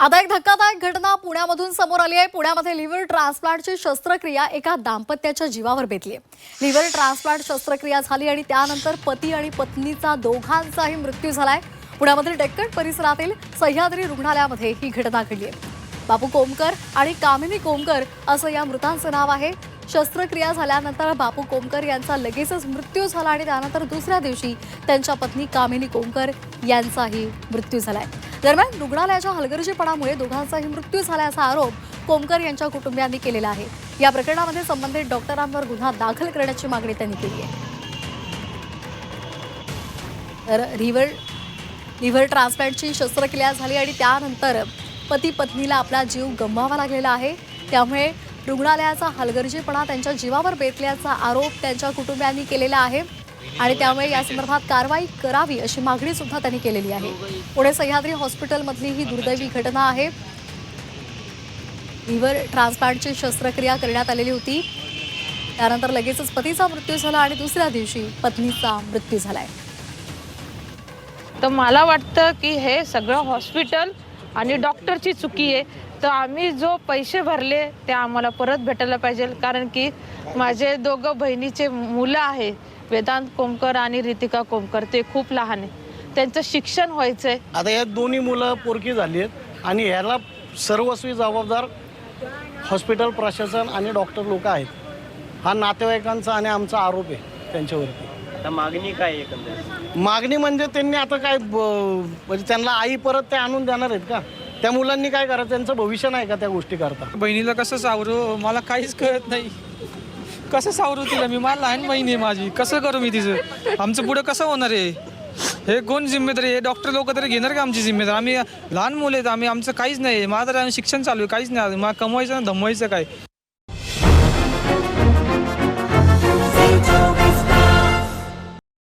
आता एक धक्कादायक घटना पुण्यामधून समोर आली आहे. पुण्यामध्ये लिव्हर ट्रान्सप्लांटची शस्त्रक्रिया एका दाम्पत्याच्या जीवावर बेतली आहे. लिव्हर ट्रान्सप्लांट शस्त्रक्रिया झाली आणि त्यानंतर पती आणि पत्नीचा दोघांचाही मृत्यू झालाय. पुण्यामधील डेक्कन परिसरातील सह्याद्री रुग्णालयामध्ये ही घटना घडली आहे. बापू कोमकर आणि कामिनी कोमकर असं या मृतांचं नाव आहे. शस्त्रक्रिया झाल्यानंतर बापू कोमकर यांचा लगेचच मृत्यू झाला आणि त्यानंतर दुसऱ्या दिवशी त्यांच्या पत्नी कामिनी कोमकर यांचाही मृत्यू झालाय. दरम्यान रुग्णालयाच्या हलगर्जीपणामुळे दोघांचाही मृत्यू झाल्याचा आरोप कोमकर यांच्या कुटुंबियांनी केलेला आहे. या प्रकरणामध्ये संबंधित डॉक्टरांवर गुन्हा दाखल करण्याची मागणी त्यांनी केली आहे. तर रिव्हर लिव्हर ट्रान्सप्लांटची शस्त्रक्रिया झाली आणि त्यानंतर पती पत्नीला आपला जीव गमवावा लागलेला आहे. त्यामुळे रुग्णालयाचा हलगर्जीपणा त्यांच्या जीवावर बेतल्याचा आरोप त्यांच्या कुटुंबियांनी केलेला आहे आणि त्यामुळे या संदर्भात कारवाई करावी अशी मागणी सुद्धा त्यांनी केलेली आहे. पुणे सह्याद्री हॉस्पिटलमधली ही दुर्दैवी घटना आहे. लिव्हर ट्रान्सप्लांटची शस्त्रक्रिया करण्यात आलेली होती. त्यानंतर लगेचच पतीचा मृत्यू झाला आणि दुसऱ्या दिवशी पत्नीचा मृत्यू झालाय. तर मला वाटतं की हे सगळं हॉस्पिटल आणि डॉक्टरची चुकी आहे. तर आम्ही जो पैसे भरले ते आम्हाला परत भेटायला पाहिजे. कारण की माझे दोघं बहिणीचे मुलं आहे वेदांत कोमकर आणि रितिका कोमकर ते खूप लहान आहे. त्यांचं शिक्षण व्हायचं आहे आता या दोन्ही मुलं पोरकी झाली आहेत आणि ह्याला सर्वस्वी जबाबदार हॉस्पिटल प्रशासन आणि डॉक्टर लोक आहेत. हा नातेवाईकांचा आणि आमचा आरोप आहे त्यांच्यावरती. आता मागणी काय एकंदरीत? मागणी म्हणजे त्यांनी आता काय ब- म्हणजे त्यांना आई परत ते आणून देणार आहेत का? त्या मुलांनी काय करायचं? त्यांचं भविष्य नाही का त्या गोष्टी करता? बहिणीला कसं सावरू? मला काहीच कळत नाही. कसं सावरू तिला? मी मला लहान बहीण आहे माझी. कसं करू मी तिचं? आमचं पुढं कसं होणार आहे? हे कोण जिम्मेदारी हे डॉक्टर लोक तरी घेणार का आमची जिम्मेदारी? आम्ही लहान मुले आहेत. आम्ही आमचं काहीच नाही. माझं तर शिक्षण चालू आहे. काहीच नाही. मला कमवायचं ना धमवायचं काय?